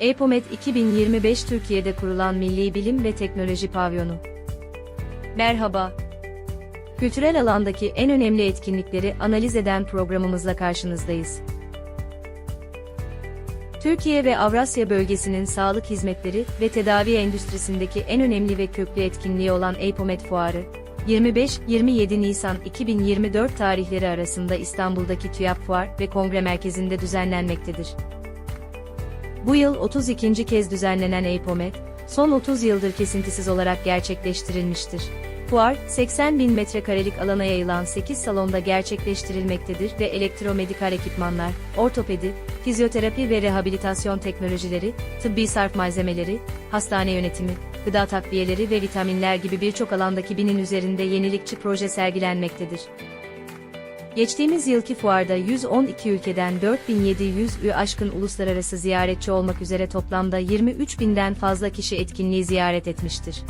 EPOMET 2025 Türkiye'de kurulan Milli Bilim ve Teknoloji Pavyonu. Merhaba. Kültürel alandaki en önemli etkinlikleri analiz eden programımızla karşınızdayız. Türkiye ve Avrasya bölgesinin sağlık hizmetleri ve tedavi endüstrisindeki en önemli ve köklü etkinliği olan EPOMET Fuarı, 25-27 Nisan 2024 tarihleri arasında İstanbul'daki TÜYAP Fuar ve Kongre Merkezi'nde düzenlenmektedir. Bu yıl 32. kez düzenlenen EPOMET, son 30 yıldır kesintisiz olarak gerçekleştirilmiştir. Fuar, 80 bin metrekarelik alana yayılan 8 salonda gerçekleştirilmektedir ve elektromedikal ekipmanlar, ortopedi, fizyoterapi ve rehabilitasyon teknolojileri, tıbbi sarf malzemeleri, hastane yönetimi, gıda takviyeleri ve vitaminler gibi birçok alandaki binin üzerinde yenilikçi proje sergilenmektedir. Geçtiğimiz yılki fuarda 112 ülkeden 4700 ü aşkın uluslararası ziyaretçi olmak üzere toplamda 23 binden fazla kişi etkinliği ziyaret etmiştir.